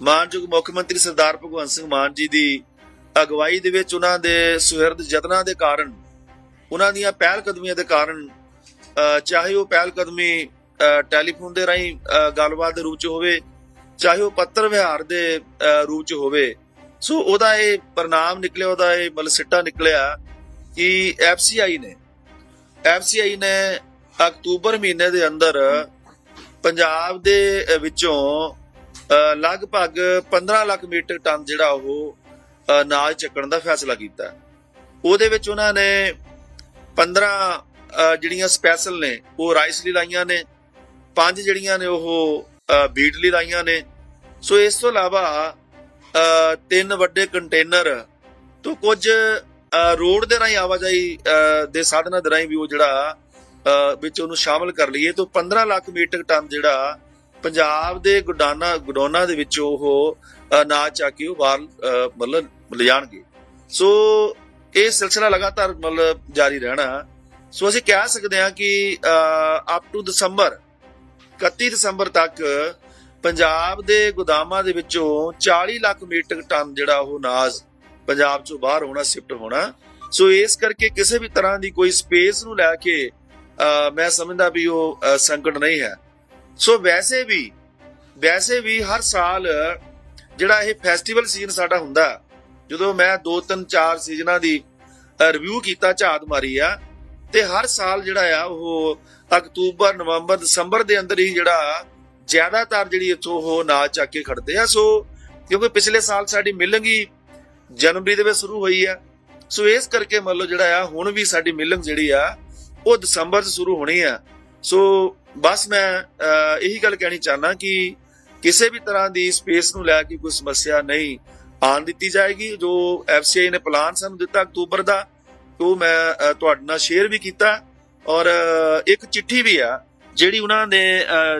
ਮਾਨਯੋਗ ਮੁੱਖ ਮੰਤਰੀ ਸਰਦਾਰ ਭਗਵੰਤ ਸਿੰਘ ਮਾਨ ਜੀ ਦੀ ਅਗਵਾਈ ਦੇ ਵਿੱਚ ਉਹਨਾਂ ਦੇ ਸੁਹਿਰਦ ਯਤਨਾਂ ਦੇ ਕਾਰਨ, ਉਹਨਾਂ ਦੀਆਂ ਪਹਿਲ ਕਦਮੀਆਂ ਦੇ ਕਾਰਨ ਚਾਹੇ ਉਹ ਪਹਿਲ ਕਦਮੀ ਟੈਲੀਫੋਨ ਦੇ ਰਾਹੀਂ ਗੱਲਬਾਤ ਦੇ ਰੂਪ ਚ ਹੋਵੇ, ਚਾਹੇ ਉਹ ਪੱਤਰ ਵਿਹਾਰ ਦੇ ਰੂਪ ਚ ਹੋਵੇ, ਸੋ ਉਹਦਾ ਇਹ ਪ੍ਰਣਾਮ ਨਿਕਲਿਆ, ਉਹਦਾ ਇਹ ਮਤਲਬ ਸਿੱਟਾ ਨਿਕਲਿਆ ਕਿ ਐਫਸੀਆਈ ਨੇ ਐਫਸੀਆਈ ਨੇ ਅਕਤੂਬਰ ਮਹੀਨੇ ਦੇ ਅੰਦਰ ਪੰਜਾਬ ਦੇ ਵਿੱਚੋਂ ਲਗਭਗ 15 ਲੱਖ ਮੀਟਰ ਟਨ ਜਿਹੜਾ ਉਹ ਅ, ਅਨਾਜ ਚੱਕਣ ਦਾ ਫੈਸਲਾ ਕੀਤਾ। ਉਹਦੇ ਵਿੱਚ ਉਹਨਾਂ ਨੇ 15 ਜਿਹੜੀਆਂ ਸਪੈਸ਼ਲ ਨੇ ਉਹ ਰਾਈਸ ਲਈ ਲਾਈਆਂ ਨੇ ਪੰਜ ਜਿਹੜੀਆਂ ਨੇ ਉਹ ਬੀਟ ਲਈ ਲਾਈਆਂ ਨੇ। ਸੋ ਇਸ ਤੋਂ ਇਲਾਵਾ ਤਿੰਨ ਵੱਡੇ ਕੰਟੇਨਰ ਤੋਂ ਕੁਝ ਰੋਡ ਦੇ ਰਾਹੀਂ ਆਵਾਜਾਈ ਦੇ ਸਾਧਨਾਂ ਦੇ ਰਾਹੀਂ ਵੀ ਉਹ ਜਿਹੜਾ ਵਿੱਚ ਉਹਨੂੰ ਸ਼ਾਮਲ ਕਰ ਲਈਏ। ਤਾਂ 15 ਲੱਖ ਮੀਟਰ ਟਨ ਜਿਹੜਾ ਪੰਜਾਬ ਦੇ ਗੁਡਾਨਾ ਗੁਡੋਨਾ ਦੇ ਵਿੱਚ ਉਹ ਅਨਾਜ ਚੱਕ ਕੇ ਉਹ ਬਾਹਰ ਮਤਲਬ ਲਿਜਾਣਗੇ। ਸੋ ਇਹ ਸਿਲਸਿਲਾ ਲਗਾਤਾਰ ਮਤਲਬ ਜਾਰੀ ਰਹਿਣਾ। ਸੋ ਅਸੀਂ ਕਹਿ ਸਕਦੇ ਹਾਂ ਕਿ ਅਪ ਟੂ ਦਸੰਬਰ 31 ਦਸੰਬਰ ਤੱਕ ਪੰਜਾਬ ਦੇ ਗੋਦਾਮਾਂ ਦੇ ਵਿੱਚੋਂ 40 ਲੱਖ ਮੀਟਰ ਟਨ ਜਿਹੜਾ ਉਹ ਅਨਾਜ ਪੰਜਾਬ ਚੋਂ ਬਾਹਰ ਹੋਣਾ ਸ਼ਿਫਟ ਹੋਣਾ। ਸੋ ਇਸ ਕਰਕੇ ਕਿਸੇ ਵੀ ਤਰ੍ਹਾਂ ਦੀ ਕੋਈ ਸਪੇਸ ਨੂੰ ਲੈ ਕੇ ਅਹ, ਮੈਂ ਸਮਝਦਾ ਵੀ ਉਹ ਸੰਕਟ ਨਹੀਂ ਹੈ। ਸੋ ਵੈਸੇ ਵੀ ਵੈਸੇ ਵੀ ਹਰ ਸਾਲ ਜਿਹੜਾ ਇਹ ਫੈਸਟੀਵਲ ਸੀਜ਼ਨ ਸਾਡਾ ਹੁੰਦਾ, ਜਦੋਂ ਮੈਂ 2 3 4 ਸੀਜ਼ਨਾਂ ਦੀ ਰਿਵਿਊ ਕੀਤਾ, ਝਾਤ ਮਾਰੀ ਆ, ਤੇ ਹਰ ਸਾਲ ਜਿਹੜਾ ਆ, ਉਹ ਅਕਤੂਬਰ, ਨਵੰਬਰ, ਦਸੰਬਰ ਦੇ ਅੰਦਰ ਹੀ ਜਿਹੜਾ ਜ਼ਿਆਦਾਤਰ ਜਿਹੜੀ ਇੱਥੋਂ ਉਹ ਨਾਚ ਚੱਕ ਕੇ ਖੜਦੇ ਆ। ਸੋ ਕਿਉਂਕਿ ਪਿਛਲੇ ਸਾਲ ਸਾਡੀ ਮਿਲਣਗ ਹੀ ਜਨਵਰੀ ਦੇ ਵਿੱਚ ਸ਼ੁਰੂ ਹੋਈ ਆ। ਸੋ ਇਸ ਕਰਕੇ ਮੰਨ ਲਓ ਜਿਹੜਾ ਆ, ਹੁਣ ਵੀ ਸਾਡੀ ਮਿਲਣਗ ਜਿਹੜੀ ਆ, ਉਹ ਦਸੰਬਰ 'ਚ ਸ਼ੁਰੂ ਹੋਣੀ ਆ। ਸੋ ਬਸ ਮੈਂ ਇਹੀ ਗੱਲ ਕਹਿਣੀ ਚਾਹਨਾ ਕਿ ਕਿਸੇ ਵੀ ਤਰ੍ਹਾਂ ਦੀ ਸਪੇਸ ਨੂੰ ਲੈ ਕੇ ਕੋਈ ਸਮੱਸਿਆ ਨਹੀਂ ਆਣ ਦਿੱਤੀ ਜਾਏਗੀ। ਜੋ ਐਫਸੀਆਈ ਨੇ ਪਲਾਨ ਸਾਨੂੰ ਦਿੱਤਾ ਅਕਤੂਬਰ ਦਾ, ਉਹ ਮੈਂ ਤੁਹਾਡੇ ਨਾਲ ਸ਼ੇਅਰ ਵੀ ਕੀਤਾ ਔਰ ਇੱਕ ਚਿੱਠੀ ਵੀ ਆ ਜਿਹੜੀ ਉਹਨਾਂ ਨੇ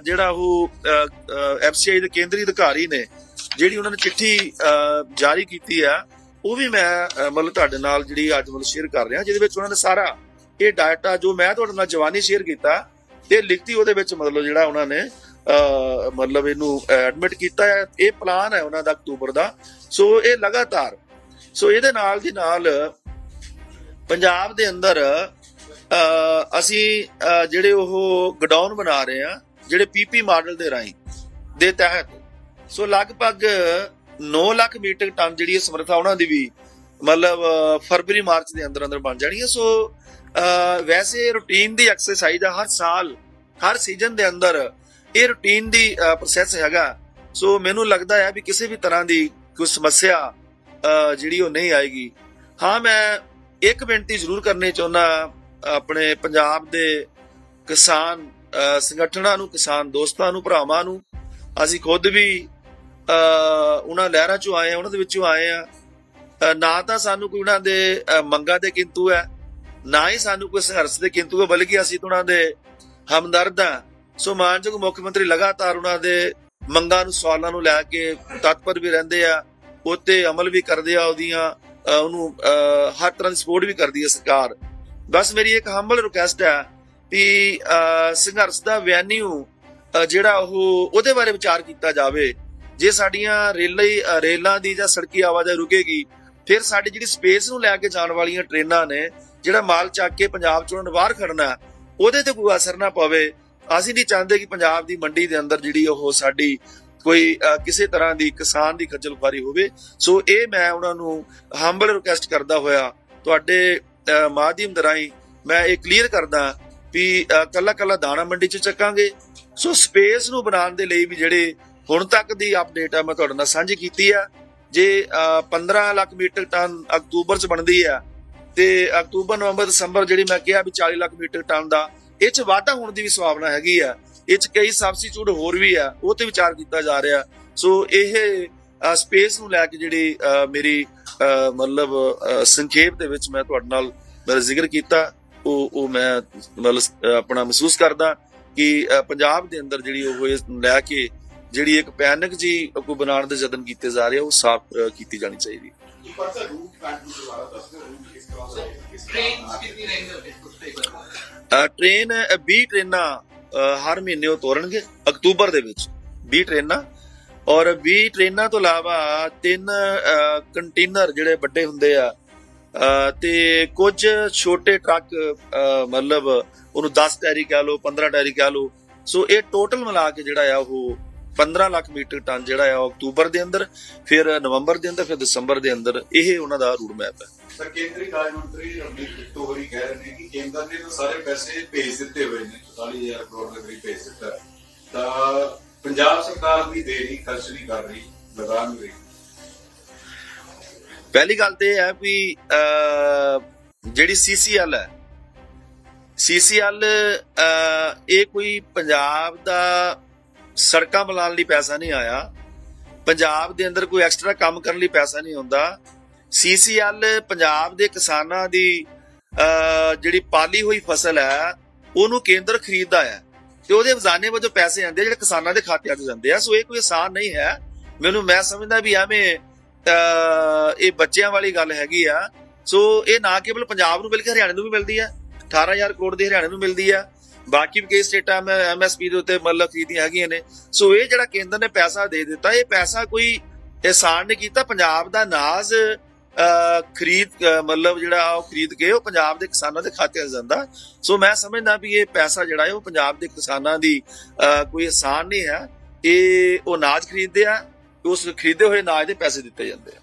ਜਿਹੜਾ ਉਹ ਐਫਸੀਆਈ ਦੇ ਕੇਂਦਰੀ ਅਧਿਕਾਰੀ ਨੇ ਜਿਹੜੀ ਉਹਨਾਂ ਨੇ ਚਿੱਠੀ ਜਾਰੀ ਕੀਤੀ ਆ, ਉਹ ਵੀ ਮੈਂ ਮਤਲਬ ਤੁਹਾਡੇ ਨਾਲ ਜਿਹੜੀ ਅੱਜ ਮਤਲਬ ਸ਼ੇਅਰ ਕਰ ਰਿਹਾ, ਜਿਹਦੇ ਵਿੱਚ ਉਹਨਾਂ ਨੇ ਸਾਰਾ ਇਹ ਡਾਟਾ ਜੋ ਮੈਂ ਤੁਹਾਡੇ ਨਾਲ ਜਵਾਨੀ ਸ਼ੇਅਰ ਕੀਤਾ ਤੇ ਲਿਖਤੀ ਉਹਦੇ ਵਿੱਚ ਮਤਲਬ ਜਿਹੜਾ ਉਹਨਾਂ ਨੇ ਮਤਲਬ ਇਹਨੂੰ ਐਡਮਿਟ ਕੀਤਾ ਹੈ, ਇਹ ਪਲਾਨ ਹੈ ਉਹਨਾਂ ਦਾ ਅਕਤੂਬਰ ਦਾ। ਸੋ ਇਹ ਲਗਾਤਾਰ, ਸੋ ਇਹਦੇ ਨਾਲ ਦੀ ਨਾਲ ਪੰਜਾਬ ਦੇ ਅੰਦਰ ਅਸੀਂ ਜਿਹੜੇ ਉਹ ਗਡਾਊਨ ਬਣਾ ਰਹੇ ਆ ਜਿਹੜੇ ਪੀਪੀ ਮਾਡਲ ਦੇ ਰਾਹੀਂ, ਦੇ ਤਹਿਤ। ਸੋ ਲਗਭਗ 9 ਲੱਖ ਮੀਟਰ ਟਨ ਜਿਹੜੀ ਸਮਰੱਥਾ ਉਹਨਾਂ ਦੀ ਵੀ ਮਤਲਬ ਫਰਵਰੀ ਮਾਰਚ ਦੇ ਅੰਦਰ ਅੰਦਰ ਬਣ ਜਾਣੀ ਹੈ। ਸੋ ਅਹ, ਵੈਸੇ ਰੂਟੀਨ ਦੀ ਐਕਸਰਸਾਈਜ਼ ਆ ਹਰ ਸਾਲ ਹਰ ਸੀਜ਼ਨ ਦੇ ਅੰਦਰ ਇਹ ਰੁਟੀਨ ਦੀ ਪ੍ਰੋਸੈਸ ਹੈਗਾ। ਸੋ ਮੈਨੂੰ ਲੱਗਦਾ ਹੈ ਵੀ ਕਿਸੇ ਵੀ ਤਰ੍ਹਾਂ ਦੀ ਕੋਈ ਸਮੱਸਿਆ ਜਿਹੜੀ ਉਹ ਨਹੀਂ ਆਏਗੀ। ਹਾਂ ਮੈਂ ਇੱਕ ਬੇਨਤੀ ਜ਼ਰੂਰ ਕਰਨੀ ਚਾਹੁੰਦਾ ਆਪਣੇ ਪੰਜਾਬ ਦੇ ਕਿਸਾਨ ਸੰਗਠਨਾਂ ਨੂੰ ਕਿਸਾਨ ਦੋਸਤਾਂ ਨੂੰ ਭਰਾਵਾਂ ਨੂੰ। ਅਸੀਂ ਖੁਦ ਵੀ ਅਹ, ਉਹਨਾਂ ਲਹਿਰਾਂ ਚੋਂ ਆਏ ਆ ਉਹਨਾਂ ਦੇ ਵਿੱਚੋਂ ਆਏ ਆ ਨਾ ਤਾਂ ਸਾਨੂੰ ਕੋਈ ਉਹਨਾਂ ਦੇ ਮੰਗਾਂ ਦੇ ਕਿੰਤੂ ਹੈ, ਨਾ ਹੀ ਸਾਨੂੰ ਕੋਈ ਸੰਘਰਸ਼ ਦੇ ਕਿੰਤੂ ਹੈ, ਬਲਕਿ ਅਸੀਂ ਉਹਨਾਂ ਦੇ ਹਮਦਰਦ ਆ ਸੋ ਮਾਨਯੋਗ ਮੁੱਖ ਮੰਤਰੀ ਲਗਾਤਾਰ ਉਹਨਾਂ ਦੇ ਮੰਗਾਂ ਨੂੰ, ਸਵਾਲਾਂ ਨੂੰ ਲੈ ਕੇ ਤਤਪਰ ਵੀ ਰਹਿੰਦੇ ਆ, ਉਤੇ ਅਮਲ ਵੀ ਕਰਦੇ ਆ ਉਹਦੀਆਂ ਉਹਨੂੰ ਹਰ ਤਰ੍ਹਾਂ ਦੀ ਸਪੋਰਟ ਵੀ ਕਰਦੀ ਹੈ ਸਰਕਾਰ। ਬਸ ਮੇਰੀ ਇੱਕ ਹੰਬਲ ਰਿਕੁਐਸਟ ਹੈ ਕਿ ਸੰਘਰਸ਼ ਦਾ ਵੈਨਿਊ ਜਿਹੜਾ ਉਹ ਉਹਦੇ ਬਾਰੇ ਵਿਚਾਰ ਕੀਤਾ ਜਾਵੇ। ਜੇ ਸਾਡੀਆਂ ਰੇਲਾਂ ਰੇਲਾਂ ਦੀ ਜਾਂ ਸੜਕੀ ਆਵਾਜਾਈ ਰੁਕੇਗੀ ਫਿਰ ਸਾਡੀ ਜਿਹੜੀ ਸਪੇਸ ਨੂੰ ਲੈ ਕੇ ਜਾਣ ਵਾਲੀਆਂ ਟ੍ਰੇਨਾਂ ਨੇ, ਜਿਹੜਾ ਮਾਲ ਚੱਕ ਕੇ ਪੰਜਾਬ ਚੋਂ ਬਾਹਰ ਖੜਨਾ ਉਹਦੇ ਤੇ ਕੋਈ ਅਸਰ ਨਾ ਪਵੇ। ਅਸੀਂ ਨਹੀਂ ਚਾਹੁੰਦੇ ਕਿ ਪੰਜਾਬ ਦੀ ਮੰਡੀ ਦੇ ਅੰਦਰ ਜਿਹੜੀ ਉਹ ਸਾਡੀ ਕੋਈ ਕਿਸੇ ਤਰ੍ਹਾਂ ਦੀ ਕਿਸਾਨ ਦੀ ਖੱਜਲ ਖੁਆਰੀ ਹੋਵੇ। ਸੋ ਇਹ ਮੈਂ ਉਹਨਾਂ ਨੂੰ ਹੰਬਲ ਰਿਕੁਐਸਟ ਕਰਦਾ ਹੋਇਆ, ਤੁਹਾਡੇ ਮਾਧਿਅਮ ਦੇ ਰਾਹੀਂ ਮੈਂ ਇਹ ਕਲੀਅਰ ਕਰਦਾ ਵੀ ਕੱਲਾ ਕੱਲਾ ਦਾਣਾ ਮੰਡੀ ਚ ਚੱਕਾਂਗੇ। ਸੋ ਸਪੇਸ ਨੂੰ ਬਣਾਉਣ ਦੇ ਲਈ ਵੀ ਜਿਹੜੇ ਹੁਣ ਤੱਕ ਦੀ ਅਪਡੇਟ ਆ, ਮੈਂ ਤੁਹਾਡੇ ਨਾਲ ਸਾਂਝੀ ਕੀਤੀ ਆ। ਜੇ ਅਹ, 15 ਲੱਖ ਮੀਟਰ ਟਨ ਅਕਤੂਬਰ ਚ ਬਣਦੀ ਆ ਤੇ ਅਕਤੂਬਰ ਨਵੰਬਰ ਦਸੰਬਰ ਜਿਹੜੀ ਮੈਂ ਕਿਹਾ ਵੀ 40 ਲੱਖ ਮੀਟਰ ਟਨ ਦਾ ਇਹ ਚ ਵਾਧਾ ਹੋਣ ਦੀ ਵੀ ਸੰਭਾਵਨਾ ਹੈਗੀ ਆ। ਇਹ ਚ ਕਈ ਸਬਸਟੀਟਿਊਟ ਹੋਰ ਵੀ ਆ ਉਹ ਤੇ ਵਿਚਾਰ ਕੀਤਾ ਜਾ ਰਿਹਾ। ਸੋ ਇਹ ਸਪੇਸ ਨੂੰ ਲੈ ਕੇ ਜਿਹੜੀ ਮੇਰੀ ਅਹ, ਮਤਲਬ ਸੰਖੇਪ ਦੇ ਵਿੱਚ ਮੈਂ ਤੁਹਾਡੇ ਨਾਲ ਮੇਰਾ ਜ਼ਿਕਰ ਕੀਤਾ ਉਹ ਉਹ ਮੈਂ ਮਤਲਬ ਆਪਣਾ ਮਹਿਸੂਸ ਕਰਦਾ ਕਿ ਪੰਜਾਬ ਦੇ ਅੰਦਰ ਜਿਹੜੀ ਉਹ ਇਸ ਲੈ ਕੇ ਜਿਹੜੀ ਇੱਕ ਪੈਨਿਕ ਜੀ ਕੋਈ ਬਣਾਉਣ ਦੇ ਯਤਨ ਕੀਤੇ ਜਾ ਰਹੇ ਉਹ ਸਾਫ਼ ਕੀਤੀ ਜਾਣੀ ਚਾਹੀਦੀ। ਟ੍ਰੇਨ 20 ਟ੍ਰੇਨਾਂ ਹਰ ਮਹੀਨੇ ਉਹ ਤੋਰਨਗੇ ਅਕਤੂਬਰ ਦੇ ਵਿੱਚ 20 ਟ੍ਰੇਨਾਂ। ਔਰ 20 ਟ੍ਰੇਨਾਂ ਤੋਂ ਇਲਾਵਾ ਤਿੰਨ ਕੰਟੇਨਰ ਜਿਹੜੇ ਵੱਡੇ ਹੁੰਦੇ ਆ ਤੇ ਕੁਝ ਛੋਟੇ ਟਰੱਕ ਮਤਲਬ ਉਹਨੂੰ 10 ਟੈਰੀ ਕਹ ਲਓ 15 ਟੈਰੀ ਕਹ ਲਓ। ਸੋ ਇਹ ਟੋਟਲ ਮਿਲਾ ਕੇ ਜਿਹੜਾ ਆ ਉਹ 15 ਲੱਖ ਮੀਟਰ ਟਨ ਜਿਹੜਾ ਆ ਅਕਤੂਬਰ ਦੇ ਅੰਦਰ ਫਿਰ ਨਵੰਬਰ ਦੇ ਅੰਦਰ ਫਿਰ ਦਸੰਬਰ ਦੇ ਅੰਦਰ ਇਹ ਉਹਨਾਂ ਦਾ ਰੂਟ ਮੈਪ ਹੈ ਸਰ ਕੇਂਦਰੀ ਕਾਰਜ ਮੰਤਰੀ ਅਮਰੀਕ ਕਿੱਤੋ ਹੋਰੀ ਕਹਿ ਰਹੇ ਨੇ ਕਿ ਕੇਂਦਰ ਨੇ ਤਾਂ ਸਾਰੇ ਪੈਸੇ ਭੇਜ ਦਿੱਤੇ ਹੋਏ ਨੇ 44000 ਕਰੋੜ ਦੇ ਕਰੀਬ ਭੇਜ ਦਿੱਤਾ। ਤਾਂ ਪੰਜਾਬ ਸਰਕਾਰ ਵੀ ਦੇ ਰਹੀ ਖਰਚ ਨਹੀਂ ਕਰ ਰਹੀ ਲਗਾ ਨਹੀਂ ਰਹੀ ਪਹਿਲੀ ਗੱਲ ਤੇ ਇਹ ਹੈ ਵੀ ਜਿਹੜੀ ਸੀਸੀਐਲ ਹੈ ਸੀਸੀਐਲ ਇਹ ਕੋਈ ਪੰਜਾਬ ਦਾ ਸੜਕਾਂ ਬਣਾਉਣ ਲਈ ਪੈਸਾ ਨਹੀਂ ਆਇਆ। ਪੰਜਾਬ ਦੇ ਅੰਦਰ ਕੋਈ ਐਕਸਟਰਾ ਕੰਮ ਕਰਨ ਲਈ ਪੈਸਾ ਨਹੀਂ ਹੁੰਦਾ। ਸੀਸੀਐਲ ਪੰਜਾਬ ਦੇ ਕਿਸਾਨਾਂ ਦੀ ਅਹ, ਜਿਹੜੀ ਪਾਲੀ ਹੋਈ ਫਸਲ ਹੈ ਉਹਨੂੰ ਕੇਂਦਰ ਖਰੀਦਦਾ ਹੈ ਤੇ ਉਹਦੇ ਖਜ਼ਾਨੇ ਵਜੋਂ ਪੈਸੇ ਆਉਂਦੇ ਜਿਹੜੇ ਕਿਸਾਨਾਂ ਦੇ ਖਾਤਿਆਂ 'ਚ ਜਾਂਦੇ ਆ। ਸੋ ਇਹ ਕੋਈ ਆਸਾਨ ਨਹੀਂ ਹੈ। ਮੈਨੂੰ ਮੈਂ ਸਮਝਦਾ ਵੀ ਐਵੇਂ ਇਹ ਬੱਚਿਆਂ ਵਾਲੀ ਗੱਲ ਹੈਗੀ ਆ। ਸੋ ਇਹ ਨਾ ਕੇਵਲ ਪੰਜਾਬ ਨੂੰ ਬਲਕਿ ਹਰਿਆਣੇ ਨੂੰ ਵੀ ਮਿਲਦੀ ਹੈ। 18000 ਕਰੋੜ ਦੀ ਹਰਿਆਣੇ ਨੂੰ ਮਿਲਦੀ ਆ ਬਾਕੀ ਵੀ ਕਈ ਸਟੇਟਾਂ ਮੈਂ ਐਮਐਸਪੀ ਦੇ ਉੱਤੇ ਮਤਲਬ ਖਰੀਦੀਆਂ ਹੈਗੀਆਂ ਨੇ। ਸੋ ਇਹ ਜਿਹੜਾ ਕੇਂਦਰ ਨੇ ਪੈਸਾ ਦੇ ਦਿੱਤਾ, ਇਹ ਪੈਸਾ ਕੋਈ ਇਹਸਾਨ ਨਹੀਂ ਕੀਤਾ। ਪੰਜਾਬ ਦਾ ਨਾਜ਼ ਖਰੀਦ ਮਤਲਬ ਜਿਹੜਾ ਉਹ ਖਰੀਦ ਕੇ ਉਹ ਪੰਜਾਬ ਦੇ ਕਿਸਾਨਾਂ ਦੇ ਖਾਤੇ 'ਚ ਜਾਂਦਾ। ਸੋ ਮੈਂ ਸਮਝਦਾ ਵੀ ਇਹ ਪੈਸਾ ਜਿਹੜਾ ਹੈ ਉਹ ਪੰਜਾਬ ਦੇ ਕਿਸਾਨਾਂ ਦੀ ਕੋਈ ਆਸਾਨ ਨਹੀਂ ਹੈ। ਇਹ ਉਹ ਅਨਾਜ ਖਰੀਦਦੇ ਆ, ਉਸ ਖਰੀਦੇ ਹੋਏ ਅਨਾਜ ਦੇ ਪੈਸੇ ਦਿੱਤੇ ਜਾਂਦੇ ਆ।